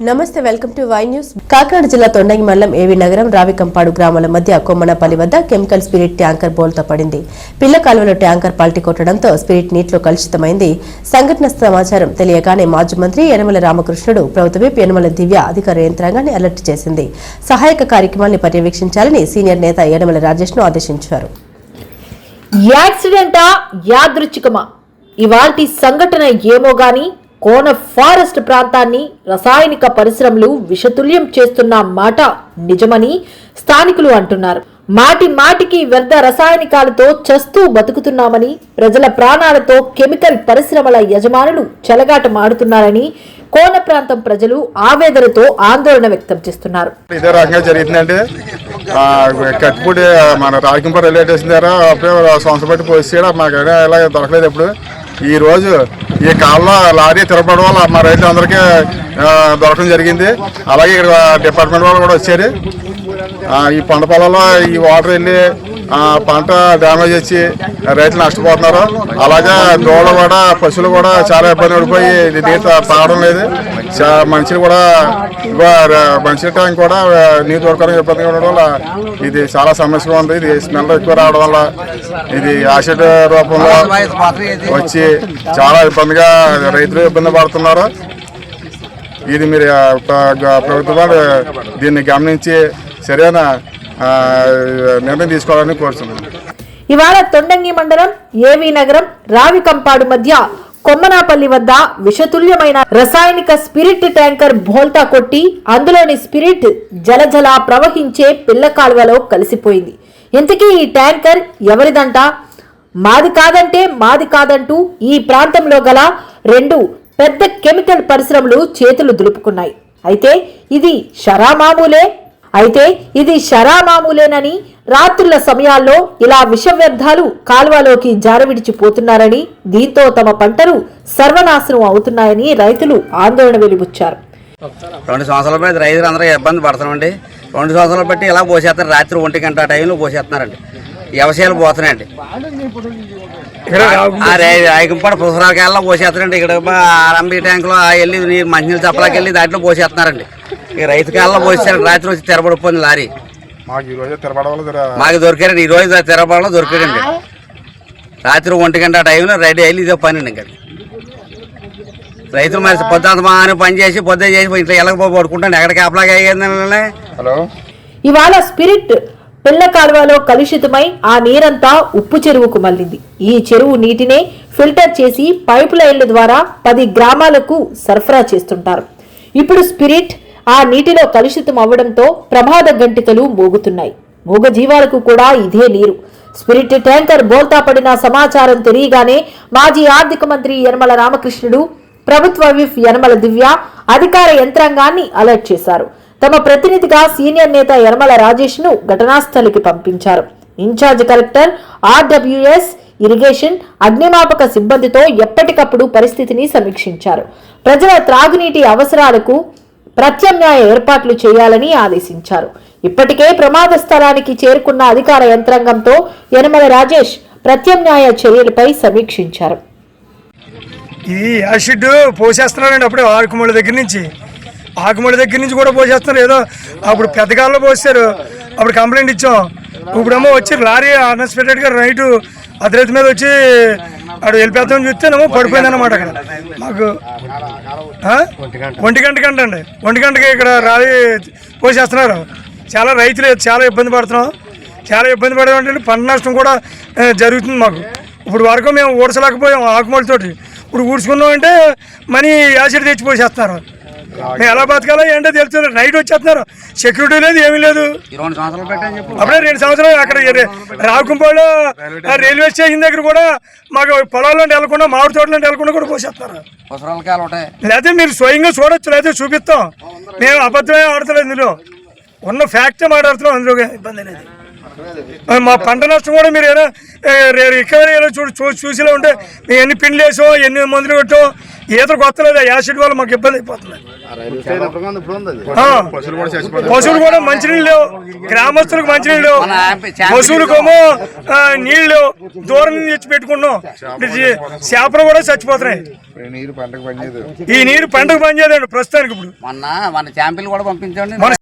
నమస్తే welcome to Y news. Kakinada జిల్లా తొండంగి మండలం ఏవి నగరం రావికంపాడు గ్రామాల మధ్య కొమ్మనపల్లి వద్ద కెమికల్ స్పిరిట్ ట్యాంకర్ బోల్తో పడింది. పిల్ల కాలువలో ట్యాంకర్ పల్టి కొట్టడంతో స్పిరిట్ నీటిలో కలుషితమైంది. సంఘటన సమాచారం తెలియగానే మాజీ మంత్రి యనమల రామకృష్ణుడు ప్రభుత్వమే యనమల దివ్య అధికార యంత్రాంగాన్ని అలర్ట్ చేసింది. సహాయక కార్యక్రమాన్ని పర్యవేక్షించాలని సీనియర్ నేత యనమల రాజేష్ను ఆదేశించారు. యాక్సిడెంటా యాదృచ్ఛికమా? ఇవాల్టి సంఘటన ఏమో గాని కోన ఫారెస్ట్ ప్రాంతాన్ని రసాయనిక పరిశ్రమలు విషతుల్యం చేస్తున్న మాట నిజమని స్థానికులు అంటున్నారు. మాటి మాటికి వ్యర్థ రసాయనికాలతో చస్తూ బతుకుతున్నామని ప్రజల ప్రాణాలతో కెమికల్ పరిశ్రమల యజమానులు చెలగాట మాడుతున్నారని కోన ప్రాంతం ప్రజలు ఆవేదనతో ఆందోళన వ్యక్తం చేస్తున్నారు. ఇదే రకంగా కట్టుబడి మన రాజకంపూర్ రైల్వే స్టేషన్ దగ్గర అప్పుడే సంవత్సరం బట్టి పోసి మాకు ఇలా దొరకలేదు ఎప్పుడు. ఈరోజు ఈ కాలంలో లారీ తిరగడం వల్ల మా రైతులు అందరికీ దొరకడం జరిగింది. అలాగే ఇక్కడ డిపార్ట్మెంట్ వాళ్ళు కూడా వచ్చారు. ఈ పంట పొలాల్లో ఈ వాటర్ వెళ్ళి పంట డ్యామేజ్ వచ్చి రైతులు నష్టపోతున్నారు. అలాగే దోళ్ళు కూడా పశువులు కూడా చాలా ఇబ్బంది పడిపోయి ఇది నీరు తాగడం లేదు. చా- మనుషులు కూడా మనుషుల టైం కూడా నీరు దొరకడం ఇబ్బందిగా ఉండడం వల్ల ఇది చాలా సమస్యగా ఉంది. ఇది స్మెల్ ఎక్కువ రావడం వల్ల ఇది యాసిడ్ రూపంలో వచ్చి చాలా ఇబ్బందిగా రైతులు ఇబ్బంది పడుతున్నారు. ఇది మీరు ప్రభుత్వం దీన్ని గమనించి సరైన నిర్ణయం తీసుకోవాలని కోరుతున్నాను. ఇవాళ తొండంగి మండలం ఏవి నగరం రావికంపాడు మధ్య కొమ్మనాపల్లి వద్ద విషతుల్యమైన రసాయనిక స్పిరిట్ ట్యాంకర్ బోల్తా కొట్టి అందులోని స్పిరిట్ జలజల ప్రవహించే పిల్ల కాలువలో కలిసిపోయింది. ఇంతకీ ఈ ట్యాంకర్ ఎవరిదంట? మాది కాదంటే మాది కాదంటూ ఈ ప్రాంతంలో గల రెండు పెద్ద కెమికల్ పరిశ్రమలు చేతులు దులుపుకున్నాయి. అయితే ఇది షరామామూలే అయితే ఇది శరామామూలేనని రాత్రుల సమయాల్లో ఇలా విష వ్యర్థాలు కాలువలోకి జారవిడిచిపోతున్నారని దీంతో తమ పంటలు సర్వనాశనం అవుతున్నాయని రైతులు ఆందోళన వెలిబుచ్చారు. రెండు సంవత్సరాల బట్టి రైతులు అందరూ ఇబ్బంది పడుతున్నామండి రెండు సంవత్సరాలు బట్టి ఇలా పోసేస్తారు రాత్రి ఒంటి గంట ఆ టైంలో పోసేస్తున్నారండి. వ్యవసాయాలు పోతున్నాయండి. ఆ రే- రాయకంపాడు పుసరాకాయల్లో పోసేస్తారండి ఇక్కడ ఆరంభి ట్యాంకులో వెళ్ళి నీరు మంచినీళ్ళు వెళ్ళి దాంట్లో పోసేస్తున్నారండి. ఈ రైతు కాలంలో పోసేసారు రాత్రి వచ్చి తెరబడిపోయింది లారీ. మాకు ఈ రోజే జర. మాకు దొరికారండి ఈ రోజు తెరబడంలో దొరికారండి రాత్రి ఒంటి గంట టైంలో రెడీ అయ్యి ఇదే పని ఇంకా. రైతులు మరి పొద్దుంత మాని పని చేసి పొద్దు చేసి ఇంట్లో ఎలాగ పడుకుంటాను. ఎక్కడికి అప్లాగా అయ్యిందండి హలో? ఇవాళ స్పిరిట్ పిల్ల కాలువలో కలుషితమై ఆ నీరంతా ఉప్పు చెరువుకు మళ్ళింది. ఈ చెరువు నీటినే ఫిల్టర్ చేసి పైప్ లైన్ల ద్వారా పది గ్రామాలకు సరఫరా చేస్తుంటారు. ఇప్పుడు స్పిరిట్ ఆ నీటిలో కలుషితం అవ్వడంతో ప్రమాద గంటికలు మోగుతున్నాయి. మూగ జీవాలకు కూడా ఇదే నీరు. స్పిరిట్ ట్యాంకర్ బోల్తా పడిన సమాచారం తెలియగానే మాజీ ఆర్థిక మంత్రి యనమల రామకృష్ణుడు ప్రభుత్వ విఫ్ యనమల దివ్య అధికార యంత్రాంగాన్ని అలర్ట్ చేశారు. తమ ప్రతినిధిగా సీనియర్ నేత యనమల రాజేష్ను ఘటనాస్థలికి పంపించారు. ఇన్ఛార్జ్ కలెక్టర్ ఆర్డబ్ల్యూఎస్ ఇరిగేషన్ అగ్నిమాపక సిబ్బందితో ఎప్పటికప్పుడు పరిస్థితిని సమీక్షించారు. ప్రజల త్రాగునీటి అవసరాలకు ప్రత్యామ్నాయ ఏర్పాట్లు చేయాలని ఆదేశించారు. ఇప్పటికే ప్రమాద స్థలానికి చేరుకున్న అధికార యంత్రాంగంతో యనమల రాజేష్ ప్రత్యామ్నాయ చర్యలపై సమీక్షించారు. ఈ యాసిడ్ పోసేస్తున్నారండి అప్పుడే ఆకుమూల దగ్గర నుంచి. ఆకుమూల దగ్గర నుంచి కూడా పోసేస్తున్నారు. ఏదో అప్పుడు పెద్దగాల్లో పోసారు అప్పుడు కంప్లైంట్ ఇచ్చాం. ఇప్పుడేమో వచ్చి లారీ అన్ఎక్స్పెక్టెడ్గా రైటు అతరైతు మీద వచ్చి అక్కడ వెళ్ళిపోతామని చూస్తేనేమో పడిపోయింది అనమాట అక్కడ. మాకు? ఒంటి గంట. గంట అండి ఒంటి గంటకి ఇక్కడ రాలి పోసేస్తున్నారు. చాలా రైతులు చాలా ఇబ్బంది పడుతున్నాం. చాలా ఇబ్బంది పడడం అంటే పంట నష్టం కూడా జరుగుతుంది మాకు. ఇప్పుడు వరకు మేము ఊడ్చలేకపోయాం ఆకుమలతోటి ఇప్పుడు ఊడ్చుకున్నాం అంటే మనీ యాసిడ్ తెచ్చి పోసేస్తున్నారు. మేము ఎలా బతకాలో ఏంటో తెలుసు నైట్ వచ్చేస్తున్నారు. సెక్యూరిటీ లేదు ఏమీ లేదు. అప్పుడే రెండు సంవత్సరాలు అక్కడ రాకుంపాడు రైల్వే స్టేషన్ దగ్గర కూడా మాకు పొలాల్లో వెళ్ళకుండా మామిడి తోటలో వెళ్ళకుండా కూడా పోసేస్తున్నారు లేకపోతే మీరు స్వయంగా చూడొచ్చు లేకపోతే చూపిస్తాం. మేము అబద్ధమే ఆడతలేదు ఇందులో. ఉన్న ఫ్యాక్టే మాట్లాడుతున్నాం అందులో ఇబ్బంది అనేది మా పంట నష్టం కూడా మీరు ఏదో రికవరీ చూసి చూ చూసిలో ఉంటే మేము ఎన్ని పిండి వేసాం ఎన్ని మందులు పెట్టాం ఈత కొత్తలేదు యాసిడ్ వల్ల మాకు ఇబ్బంది అయిపోతుంది. పశువులు కూడా మంచినీళ్ళు లేవు. గ్రామస్తులకు మంచినీళ్ళు లేవు. పశువులకేమో నీళ్ళు లేవు. దూరం నుంచి తెచ్చి పెట్టుకున్నాం ఇది చేపలు కూడా చచ్చిపోతున్నాయి. ఈ నీరు పంటకు పనిచేయదండి ప్రస్తుతానికి ఇప్పుడు. మొన్న మన ఛాంపిల్ కూడా పంపించండి.